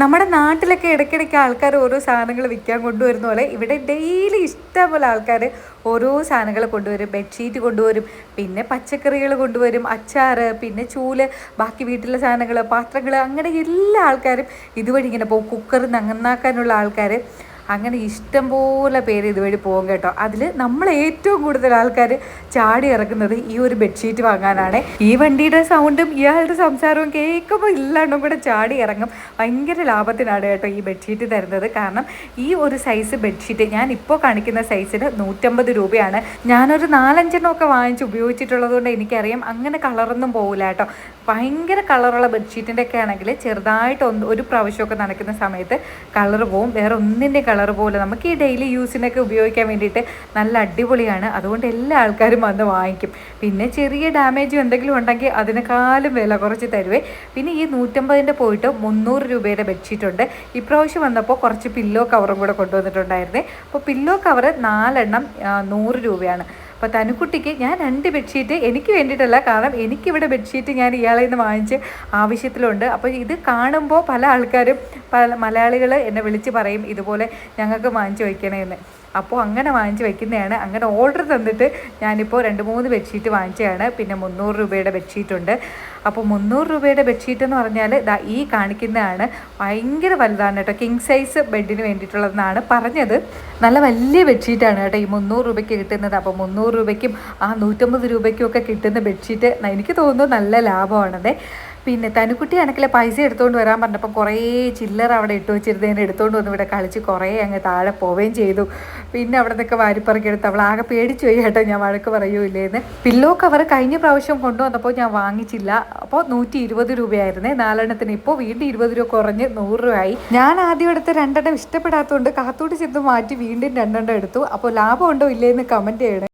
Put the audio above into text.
നമ്മുടെ നാട്ടിലൊക്കെ ഇടയ്ക്കിടയ്ക്ക് ആൾക്കാർ ഓരോ സാധനങ്ങൾ വിൽക്കാൻ കൊണ്ടുവരുന്ന പോലെ ഇവിടെ ഡെയിലി ഇഷ്ടം പോലെ ആൾക്കാർ ഓരോ സാധനങ്ങൾ കൊണ്ടുവരും. ബെഡ്ഷീറ്റ് കൊണ്ടുവരും. പിന്നെ പച്ചക്കറികൾ കൊണ്ടുവരും. അച്ചാർ പിന്നെ ചൂൽ ബാക്കി വീട്ടിലെ സാധനങ്ങൾ പാത്രങ്ങൾ അങ്ങനെ എല്ലാ ആൾക്കാരും ഇതുവഴി ഇങ്ങനെ പോകും. കുക്കർ നന്നാക്കാനുള്ള ആൾക്കാർ അങ്ങനെ ഇഷ്ടം പോലെ പേര് ഇതുവഴി പോകും കേട്ടോ. അതിൽ നമ്മൾ ഏറ്റവും കൂടുതൽ ആൾക്കാർ ചാടി ഇറക്കുന്നത് ഈ ഒരു ബെഡ്ഷീറ്റ് വാങ്ങാനാണ്. ഈ വണ്ടിയുടെ സൗണ്ടും ഇയാളുടെ സംസാരവും കേൾക്കുമ്പോൾ ഇല്ലാണ്ടും കൂടെ ചാടി ഇറങ്ങും. ഭയങ്കര ലാഭത്തിനാണ് കേട്ടോ ഈ ബെഡ്ഷീറ്റ് തരുന്നത്. കാരണം ഈ ഒരു സൈസ് ബെഡ്ഷീറ്റ് ഞാൻ ഇപ്പോൾ കാണിക്കുന്ന സൈസിന് നൂറ്റമ്പത് രൂപയാണ്. ഞാനൊരു നാലഞ്ചെണ്ണം ഒക്കെ വാങ്ങിച്ച് ഉപയോഗിച്ചിട്ടുള്ളത് കൊണ്ട് എനിക്കറിയാം അങ്ങനെ കളറൊന്നും പോകില്ല കേട്ടോ. ഭയങ്കര കളറുള്ള ബെഡ്ഷീറ്റിന്റെ ഒക്കെ ആണെങ്കിൽ ചെറുതായിട്ട് ഒന്ന് ഒരു പ്രാവശ്യമൊക്കെ നടക്കുന്ന സമയത്ത് കളർ പോവും. വേറെ ഒന്നിന്റെ കളർ പോലെ നമുക്ക് ഈ ഡെയിലി യൂസിനൊക്കെ ഉപയോഗിക്കാൻ വേണ്ടിയിട്ട് നല്ല അടിപൊളിയാണ്. അതുകൊണ്ട് എല്ലാ ആൾക്കാരും വന്ന് വാങ്ങിക്കും. പിന്നെ ചെറിയ ഡാമേജ് എന്തെങ്കിലും ഉണ്ടെങ്കിൽ അതിനേക്കാളും വില കുറച്ച് തരുവേ. പിന്നെ ഈ നൂറ്റമ്പതിന്റെ പോയിട്ട് മുന്നൂറ് രൂപയുടെ ബെഡ്ഷീറ്റ് ഉണ്ട്. ഇപ്രാവശ്യം വന്നപ്പോൾ കുറച്ച് പില്ലോ കവറും കൂടെ കൊണ്ടുവന്നിട്ടുണ്ടായിരുന്നേ. അപ്പോൾ പില്ലോ കവർ നാലെണ്ണം നൂറ് രൂപയാണ്. അപ്പോൾ തനുക്കുട്ടിക്ക് ഞാൻ രണ്ട് ബെഡ്ഷീറ്റ് എനിക്ക് വേണ്ടിയിട്ടല്ല കാരണം എനിക്കിവിടെ ബെഡ്ഷീറ്റ് ഞാൻ ഇയാളെ നിന്ന് വാങ്ങിച്ച് ആവശ്യത്തിലുണ്ട്. അപ്പോൾ ഇത് കാണുമ്പോൾ പല ആൾക്കാരും പല മലയാളികൾ എന്നെ വിളിച്ച് പറയും ഇതുപോലെ ഞങ്ങൾക്ക് വാങ്ങിച്ച് വയ്ക്കണമെന്ന് അപ്പോൾ അങ്ങനെ വാങ്ങിച്ച് വെക്കുന്നതാണ്. അങ്ങനെ ഓർഡർ തന്നിട്ട് ഞാനിപ്പോൾ രണ്ട് മൂന്ന് ബെഡ്ഷീറ്റ് വാങ്ങിച്ചതാണ്. പിന്നെ മുന്നൂറ് രൂപയുടെ ബെഡ്ഷീറ്റ് ഉണ്ട്. അപ്പോൾ മുന്നൂറ് രൂപയുടെ ബെഡ്ഷീറ്റ് എന്ന് പറഞ്ഞാൽ ദാ ഈ കാണിക്കുന്നതാണ്. ഭയങ്കര വലുതാണ് കേട്ടോ. കിങ് സൈസ് ബെഡിന് വേണ്ടിയിട്ടുള്ളതെന്നാണ് പറഞ്ഞത്. നല്ല വലിയ ബെഡ്ഷീറ്റാണ് കേട്ടോ ഈ മുന്നൂറ് രൂപയ്ക്ക് കിട്ടുന്നത്. അപ്പോൾ മുന്നൂറ് രൂപയ്ക്കും ആ നൂറ്റമ്പത് രൂപയ്ക്കും ഒക്കെ കിട്ടുന്ന ബെഡ്ഷീറ്റ് എനിക്ക് തോന്നുന്നു നല്ല ലാഭമാണത് പിന്നെ തനുക്കുട്ടി അനക്കിലെ പൈസ എടുത്തുകൊണ്ട് വരാൻ പറഞ്ഞപ്പോൾ കുറേ ചില്ലറ അവിടെ ഇട്ട് വെച്ചിരുന്നതിന് എടുത്തുകൊണ്ട് വന്ന് ഇവിടെ കളിച്ച് കുറേ അങ്ങ് താഴെ പോവുകയും ചെയ്തു. പിന്നെ അവിടെ നിന്നൊക്കെ വാരിപ്പറക്കി എടുത്ത് അവൾ ആകെ പേടിച്ചു പോയി കേട്ടോ. ഞാൻ വഴക്ക് പറയൂല്ലേന്ന്. പില്ലോ കവർ കഴിഞ്ഞ പ്രാവശ്യം കൊണ്ടുവന്നപ്പോൾ ഞാൻ വാങ്ങിച്ചില്ല. അപ്പോൾ നൂറ്റി ഇരുപത് രൂപയായിരുന്നേ. നാലെണ്ണത്തിന് ഇപ്പോൾ വീണ്ടും ഇരുപത് രൂപ കുറഞ്ഞ് നൂറ് രൂപയായി ഞാൻ ആദ്യം എടുത്ത് രണ്ടെണ്ണം ഇഷ്ടപ്പെടാത്തതുകൊണ്ട് കാത്തോട്ട് ചെന്ന് മാറ്റി വീണ്ടും രണ്ടെണ്ണം എടുത്തു. അപ്പോൾ ലാഭം ഉണ്ടോ ഇല്ലേന്ന് കമന്റ് ചെയ്യണേ.